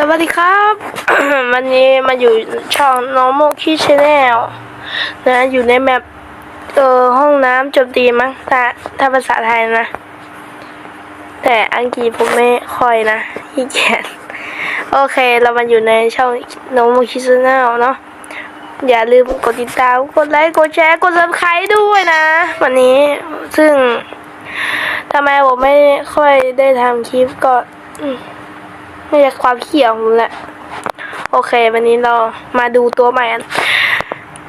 สวัสดีครับ วันนี้มาอยู่ช่อง normal key channel นะ อยู่ในแมปเออห้องน้ำโจมตีมั้งถ้าถ้าภาษาไทยนะ แต่อังกฤษผมไม่ค่อยนะขี้เกียจโอเค เรามาอยู่ในช่อง normal key channel เนาะอย่าลืมกดติดตาม กดไลค์ กดแชร์ กด subscribe ด้วยนะ วันนี้ซึ่งทำไมผมไม่ค่อยได้ทำคลิปก็อื ไม่ใช่ความเขี่ยวของผมแหละโอเค วันนี้เรามาดูตัวใหม่กัน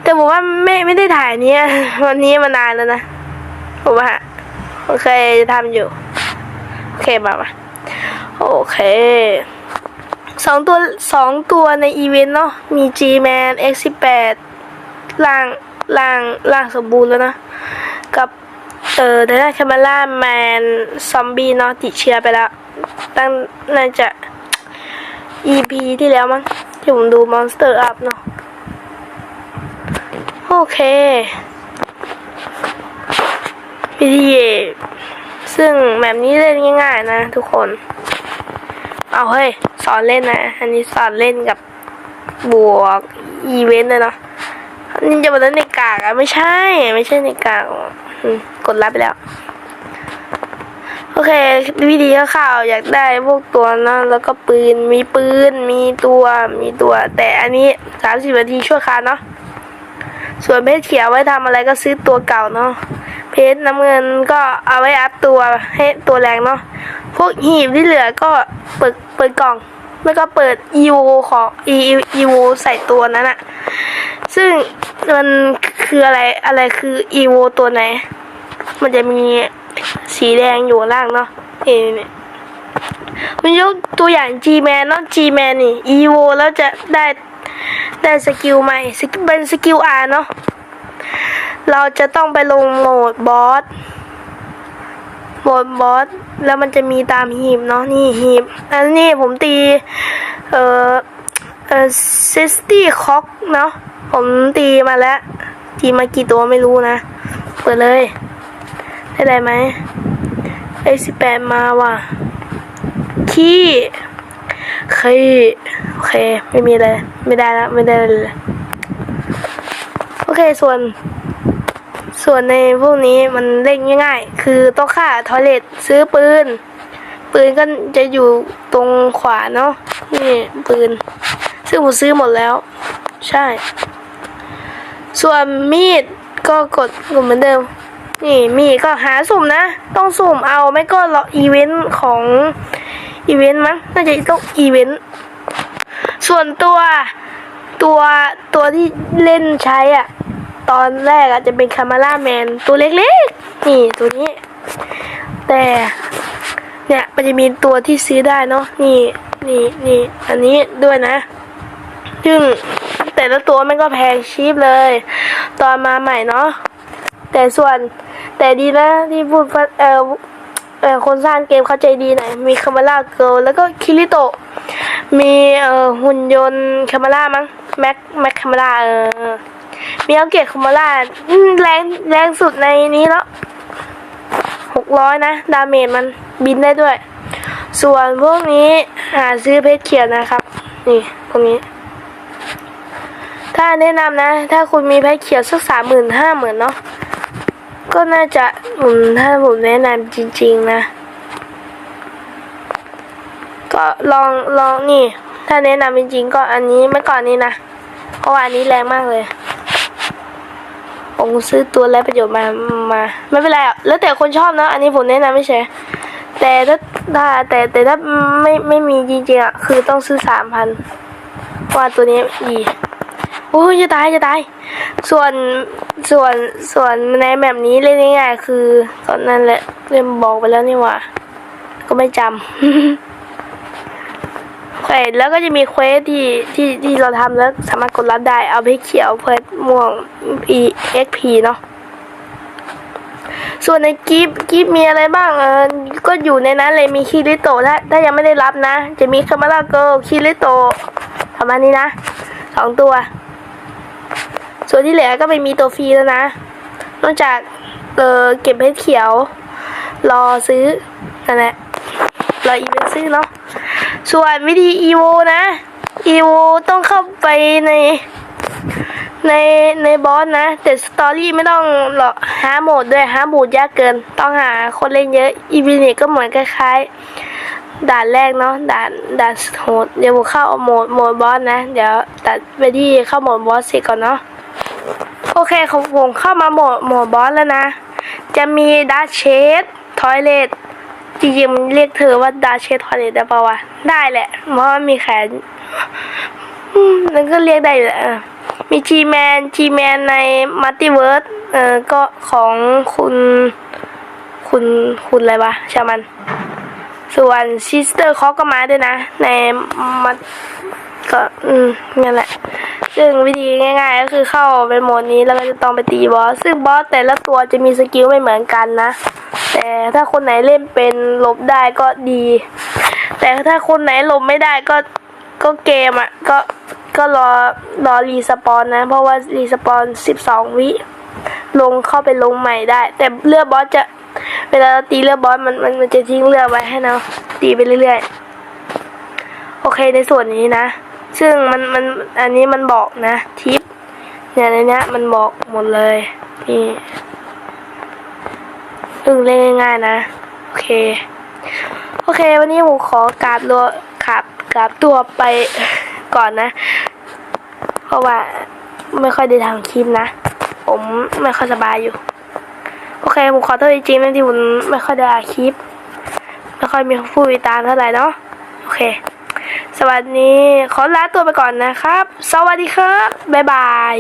แต่ผมว่าไม่ไม่ได้ถ่ายเนี้ยวันนี้มานานแล้วนะผมว่าโอเคจะทำอยู่ โอเคมามาโอเคสองตัวสองตัวในอีเวนต์เนาะมี G-Man X18 ล่างล่างล่างสมบูรณ์แล้วนะ กับเออแต่ถ้าแคมาล่าแมนซอมบี้เนาะติดเชื้อไปแล้วตั้งน่าจะ EP ที่แล้วมั้งที่ผมดู Monster Up เนาะโอเคพิธีซึ่งแบบนี้เล่นง่ายๆนะทุกคน เอาเฮ้ย สอนเล่นนะ อันนี้สอนเล่นกับบวกอีเวนต์เลยเนาะนนี้จะมาเล่นในกากอะไม่ใช่ ไม่ใช่ในกากกดรับไปแล้ว โอเควิธีข่าวอยากได้พวกตัวนะแล้วก็ปืนมีปืนมีตัวมีตัว แต่อันนี้สามสิบนาทีชั่วคราวเนาะส่วนเพชรเขียวไว้ทำอะไรก็ซื้อตัวเก่าเนาะเพชรน้ำเงินก็เอาไว้อัพตัวให้ตัวแรงเนาะพวกหีบที่เหลือก็เปิดเปิดกล่องแล้วก็เปิดอีโวของอีอีโวใส่ตัวนั้นอะซึ่งมันคืออะไรอะไรคืออีโวตัวไหน มันจะมี สีแดงอยู่ล่างเนาะนี่นี่มันยกตัวอย่าง G-Man เนาะ G-Man นี่ EVO แล้วจะได้ได้สกิลใหม่เป็นสกิล R เนาะเราจะต้องไปลงโหมดบอสโหมดบอสแล้วมันจะมีตามหีบเนาะนี่หีบอันนี้ผมตี เอ่อเอ่อซิสตี้คอกเนาะผมตีมาแล้ว ตีมากี่ตัวไม่รู้นะ เปิดเลย ได้ไรไหมไอสิบแปดมาว่ะ ขี้ขี้โอเค ไม่มีอะไร ไม่ได้แล้ว ไม่ได้เลยโอเค ส่วน ส่วนในพวกนี้มันเล่นง่ายๆ คือต้องค่าทอยเลทซื้อปืน ปืนก็จะอยู่ตรงขวาเนาะ นี่ปืน ซึ่งผมซื้อหมดแล้ว ใช่ ส่วนมีดก็กดกดเหมือนเดิม นี่มีก็หาสุ่มนะ ต้องสุ่มเอาไม่ก็รออีเวนต์ของอีเวนต์มั้งน่าจะต้องอีเวนต์ส่วนตัวตัวตัวที่เล่นใช้อะ ตอนแรกอะจะเป็นคามาร่าแมนตัวเล็กๆ นี่ตัวนี้ แต่เนี่ยมันจะมีตัวที่ซื้อได้เนาะนี่นี่นี่อันนี้ด้วยนะ ซึ่งแต่ละตัวมันก็แพงชีพเลย ตอนมาใหม่เนาะแต่ส่วน แต่ดีนะที่พูดว่าเออเออคนสร้างเกมเข้าใจดีหน่อยมีคามาร่าเกิลแล้วก็คิริโตะมีเอ่อหุ่นยนต์คามาร่ามั้งแม็กแม็กคามาร่าเออมีอังเกตคามาร่าแรงแรงสุดในนี้แล้วหกร้อยนะ ดาเมจมันบินได้ด้วย ส่วนพวกนี้หาซื้อเพชรเขียวนะครับ นี่พวกนี้ ถ้าแนะนำนะ ถ้าคุณมีแพ็คเขียวสักสามหมื่นห้าหมื่นเนาะ ก็น่าจะอืมถ้าผมแนะนำจริง ๆ นะ ก็ลองลองนี่ ถ้าแนะนำจริง ๆ ก็อันนี้ไม่ก่อนนี้นะเพราะว่าอันนี้แรงมากเลยผมซื้อตัวและประโยชน์มามาไม่เป็นไรอะแล้วแต่คนชอบนะ อันนี้ผมแนะนำไม่ใช่แต่ถ้าถ้าแต่แต่ถ้าไม่ไม่มีจริงๆอะคือต้องซื้อสามพันว่าตัวนี้ดี โอ้ยจะตายจะตาย ส่วนส่วนส่วนในแบบนี้เล่นง่ายๆคือ ตอนนั้นแหละเล่นบอกไปแล้วนี่ว่า ก็ไม่จำโอเคแล้วก็จะมีเควสที่ที่ที่เราทำแล้วสามารถกดรับได้เอาไปเขียวเพื่อม่วง P XP เนาะส่วนในกิฟกิฟมีอะไรบ้างเออก็อยู่ในนั้นเลยมีคิริโตถ้าถ้ายังไม่ได้รับนะ จะมีคามาราเกิลคิริโตประมาณนี้นะสองตัว ส่วนที่เหลือก็ไม่มีตัวฟรีแล้วนะ นอกจากเออเก็บเพชรเขียว รอซื้อนั่นแหละรออีเวนต์ซื้อเนาะส่วนวิธีอีโวนะอีโวต้องเข้าไปในในในบอสนะ แต่สตอรี่ไม่ต้องหรอกหาโหมดด้วยหาโหมดยากเกิน ต้องหาคนเล่นเยอะอีพีนี้ก็เหมือนคล้ายๆ ด่านแรกเนาะด่านด่านโหดเดี๋ยวผมเข้าโหมดโหมดบอสนะ เดี๋ยวตัดไปที่เข้าโหมดบอสเสร็จก่อนเนาะ โอเคของผมเข้ามาโหมดโหมดบอสแล้วนะ จะมีดัชเชสทอยเลตจริงๆมันเรียกเธอว่าดัชเชสทอยเลตได้ปะวะ ได้แหละ เพราะว่ามีแขนนั่นก็เรียกได้อยู่แหละมีจีแมนจีแมนในมัลติเวิร์สเออก็ของคุณคุณคุณอะไรวะชามัน ส่วนซิสเตอร์เขาก็มาด้วยนะ ในมัดก็ อืมนั่นแหละ ซึ่งวิธีง่าย ๆ ก็คือเข้าไปโหมดนี้แล้วก็จะต้องไปตีบอส ซึ่งบอสแต่ละตัวจะมีสกิลไม่เหมือนกันนะ แต่ถ้าคนไหนเล่นเป็นหลบได้ก็ดี แต่ถ้าคนไหนหลบไม่ได้ก็ก็เกมอะก็ก็รอรอรีสปอนนะ เพราะว่ารีสปอนสิบสองวิ ลงเข้าไปลงใหม่ได้ แต่เลือกบอสจะเวลาเราตีเลือกบอสมันมันมันจะทิ้งเลือกไว้ให้เราตีไปเรื่อยๆ โอเคในส่วนนี้นะ ซึ่งมันมันอันนี้มันบอกนะทิปเนี่ยในเนี้ยมันบอกหมดเลยนี่ซึ่งเล่นง่ายๆนะ โอเค โอเค วันนี้ผมขอกราบตัวขับกราบตัวไปก่อนนะ เพราะว่าไม่ค่อยได้ทำคลิปนะ ผมไม่ค่อยสบายอยู่ โอเค ผมขอโทษจริงๆนะที่ผมไม่ค่อยได้อัดคลิป ไม่ค่อยมีผู้ติดตามเท่าไหร่เนาะ โอเค สวัสดีขอลาตัวไปก่อนนะครับ สวัสดีครับ บ๊ายบาย